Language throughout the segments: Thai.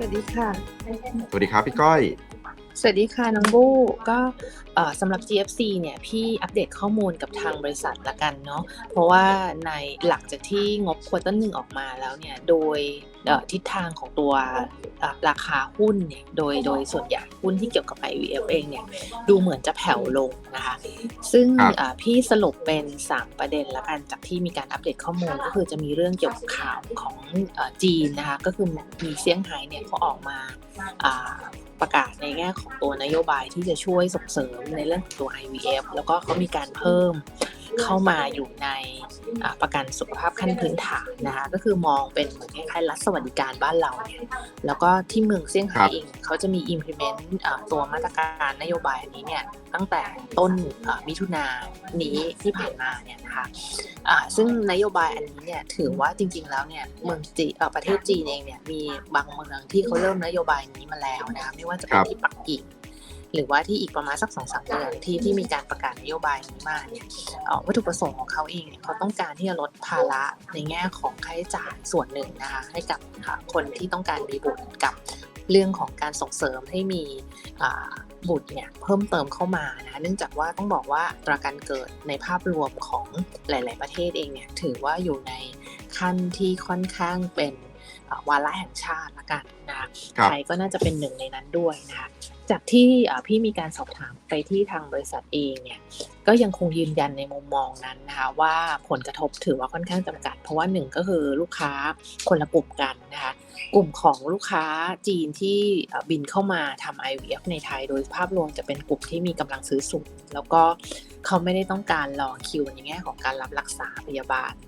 สวัสดีค่ะ สวัสดีครับพี่ก้อย สวัสดีค่ะน้องบู้ก็เอ่อสำหรับ GFC เนี่ยพี่อัปเดตข้อมูลกับทางบริษัทละกันเนาะเพราะว่าในหลังจากที่งบควอเตอร์หนึ่งออกมาแล้วเนี่ยโดยเอ่อทิศทางของตัวเอ่อราคาหุ้นเนี่ยโดยโดยส่วนใหญ่หุ้นที่เกี่ยวกับ IVF เองเนี่ยดูเหมือนจะแผ่วลงนะคะซึ่งครับเอ่อพี่สรุปเป็น 3 ประเด็นละกันจากที่มีการอัปเดตข้อมูลก็คือจะมีเรื่องเกี่ยวกับข่าวของเอ่อจีนนะคะก็คือมีเซี่ยงไฮ้เนี่ยเขาออกมาอ่า ประกาศในแง่ของตัวนโยบายที่จะช่วยส่งเสริมในเรื่องของตัว IVF แล้วก็เขามีการเพิ่ม เข้ามาอยู่ในอ่าประกันสุขภาพขั้นพื้นฐานนะคะก็คือมองเป็นเหมือนคล้ายๆรัฐสวัสดิการบ้านเราเนี่ยแล้วก็ที่เมืองเซี่ยงไฮ้ครับเองเขาจะมี implement อ่าตัวมาตรการนโยบายอันนี้เนี่ยตั้งแต่ต้นอ่ามิถุนายนนี้ที่ผ่านมาเนี่ยนะคะอ่าซึ่งนโยบายอันนี้เนี่ยถือว่าจริงๆแล้วเนี่ยเมืองจีเอ่อประเทศจีนเองเนี่ยมีบางเมืองที่เขาเริ่มนโยบายนี้มาแล้วนะคะไม่ว่าจะเป็นครับที่ปักกิ่ง หรือว่าที่อีกประมาณสักสองสามเดือนที่ที่มีการประกาศนโยบายนี้มาเนี่ยวัตถุประสงค์ของเขาเองเนี่ยเขาต้องการที่จะลดภาระในแง่ของค่าใช้จ่ายส่วนหนึ่งนะคะให้กับคนที่ต้องการมีบุตรกับเรื่องของการส่งเสริมให้มีบุตรเนี่ยเพิ่มเติมเข้ามานะคะเนื่องจากว่าต้องบอกว่าประกันเกิดในภาพรวมของหลาย ๆ ประเทศเองเนี่ยถือว่าอยู่ในขั้นที่ค่อนข้างเป็น วาระแห่งชาติละกันนะคะครับไทยก็น่าจะเป็นหนึ่งในนั้นด้วยนะคะจากที่อ่าพี่มีการสอบถามไปที่ทางบริษัทเองเนี่ยก็ยังคงยืนยันในมุมมองนั้นนะคะว่าผลกระทบถือว่าค่อนข้างจำกัด เพราะว่าหนึ่งก็คือลูกค้าคนละกลุ่มกันนะคะกลุ่มของลูกค้าจีนที่เอ่อบินเข้ามาทำ IVF ในไทย โดยภาพรวมจะเป็นกลุ่มที่มีกำลังซื้อสูงแล้วก็เขาไม่ได้ต้องการรอคิวในแง่ของการรับรักษาพยาบาลอ่าครับ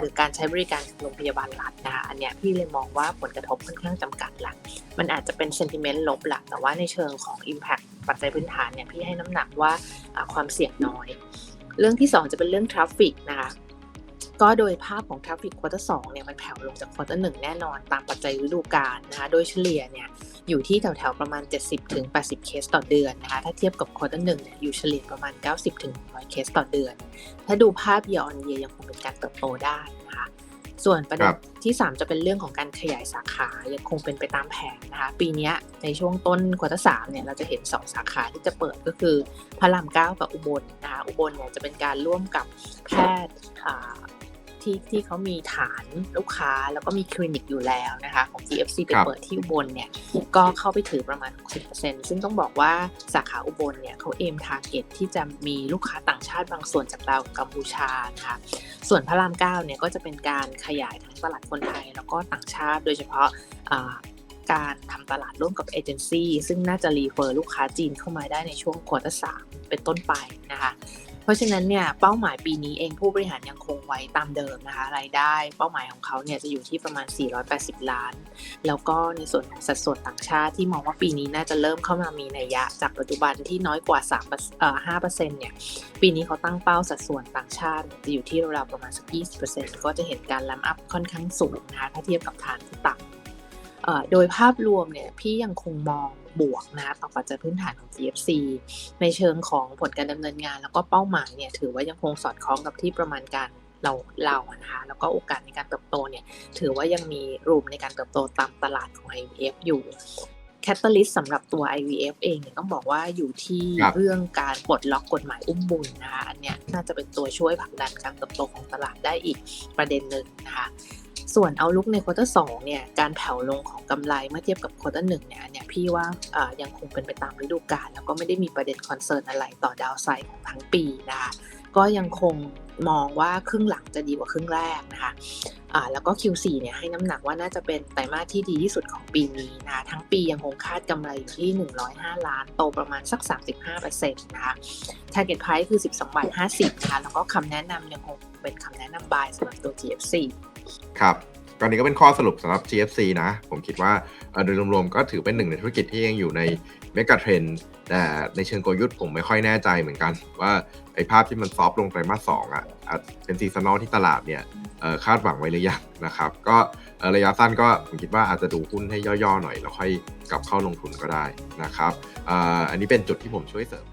หรือการใช้บริการโรงพยาบาลรัฐนะคะอันเนี้ยพี่เลยมองว่าผลกระทบค่อนข้างจำกัดละมันอาจจะเป็น sentiment ลบแหละแต่ว่าในเชิงของ impact ปัจจัยพื้นฐานเนี่ยพี่ให้น้ำหนักว่าอ่าความเสี่ยงน้อย เรื่องที่ 2 จะเป็นเรื่อง traffic นะคะ ก็โดยภาพของ traffic quarter 2เนี่ยมันแผ่วลงจาก quarter 1แน่นอนตามปัจจัยฤดูกาลนะคะโดยเฉลี่ยเนี่ยอยู่ที่แถวๆประมาณ 70-80 เคสต่อเดือนนะคะถ้าเทียบกับ quarter 1เนี่ยอยู่เฉลี่ยประมาณ 90-100 เคสต่อเดือน ถ้าดูภาพ year on year ยังคงเป็นการเติบโตได้นะคะส่วนประเด็ครันบที่ 3 จะเป็นเรื่องของการขยายสาขายังคงเป็นไปตามแผนนะคะ ปีเนี้ยในช่วงต้นควอเตอร์สามเนี่ยเราจะเห็น 2 สาขาที่จะเปิดก็คือพระรามเก้ากับอุบลนะคะอุบลเนี่ยจะเป็นการร่วมกับแพทย์อ่า ที่ที่เขามีฐานลูกค้าแล้วก็มีคลินิกอยู่แล้วนะคะของ GFC ไปครับเปิดที่อุบลเนี่ยก็เข้าไปถือประมาณ 60%ซึ่งต้องบอกว่าสาขาอุบลเนี่ยเขาเอมทาร์เก็ตที่จะมีลูกค้าต่างชาติบางส่วนจากลาวกับกัมพูชานะคะส่วนพระรามเก้าเนี่ยก็จะเป็นการขยายทั้งตลาดคนไทยแล้วก็ต่างชาติ โดยเฉพาะอ่าการทำตลาดร่วมกับเอเจนซี่ซึ่งน่าจะรีเฟอร์ลูกค้าจีนเข้ามาได้ในช่วงควอเตอร์สามเป็นต้นไปนะคะ เพราะฉะนั้นเนี่ยเป้าหมายปีนี้เองผู้บริหารยังคงไว้ตามเดิมนะคะรายได้เป้าหมายของเขาเนี่ยจะอยู่ที่ประมาณ 480 ล้าน แล้วก็ในส่วนของสัดส่วนต่างชาติที่มองว่าปีนี้น่าจะเริ่มเข้ามามีนัยยะ จากปัจจุบันที่น้อยกว่า3เอ่อ5%เนี่ยปีนี้เขาตั้งเป้าสัดส่วนต่างชาติจะอยู่ที่ราวๆประมาณสัก20%ก็จะเห็นการลัมอัพค่อนข้างสูงนะคะถ้าเทียบกับฐานที่ต่ำ โดยภาพรวมเนี่ยพี่ยังคงมองบวกนะคะต่อปัจจัยพื้นฐานของ GFC ในเชิงของผลการดำเนินงาน แล้วก็เป้าหมายเนี่ยถือว่ายังคงสอดคล้องกับที่ประมาณการเราเราอะนะคะแล้วก็โอกาสในการเติบโตเนี่ยถือว่ายังมีรูมในการเติบโตตามตลาดของ IVF อยู่แคตตาลิสต์สำหรับตัว IVF เองเนี่ยต้องบอกว่าอยู่ที่ครับเรื่องการปลดล็อกกฎหมายอุ้มบุญนะคะอันเนี้ยน่าจะเป็นตัวช่วยผลักดันการเติบโตของตลาดได้อีกประเด็นหนึ่งนะคะ ส่วนเอาลุกในควอเตอร์สองเนี่ยการแผ่วลงของกำไรเมื่อเทียบกับควอเตอร์หนึ่งเนี่ยเนี่ยพี่ว่ายังคงเป็นไปตามฤดูกาลแล้วก็ไม่ได้มีประเด็นคอนเซิร์นอะไรต่อดาวไซด์ของทั้งปีนะคะก็ยังคงมองว่าครึ่งหลังจะดีกว่าครึ่งแรกนะคะแล้วก็ Q4 เนี่ยให้น้ำหนักว่าน่าจะเป็นไตรมาสที่ดีที่สุดของปีนี้นะคะทั้งปียังคงคาดกำไรอยู่ที่ 105 ล้าน โตประมาณสัก 35%นะคะ Target Price คือ 12บาท50นะคะแล้วก็คำแนะนำยังคงเป็นคำแนะนำ buy สำหรับตัว GFC ครับตอนนี้ก็เป็นข้อสรุปสำหรับ GFC นะ ผมคิดว่าโดยรวมๆก็ถือเป็นหนึ่งในธุรกิจที่ยังอยู่ในเมกะเทรนแต่ในเชิงกลยุทธ์ผมไม่ค่อยแน่ใจเหมือนกัน ว่าไอ้ภาพที่มันซอฟลงไตรมาสสองอะเป็นซีซันอลที่ตลาดเนี่ยคาดหวังไว้หรือยังนะครับ ก็ระยะสั้นก็ผมคิดว่าอาจจะดูหุ้นให้ย่อๆหน่อย แล้วค่อยกลับเข้าลงทุนก็ได้นะครับอันนี้เป็นจุดที่ผมช่วยเสริม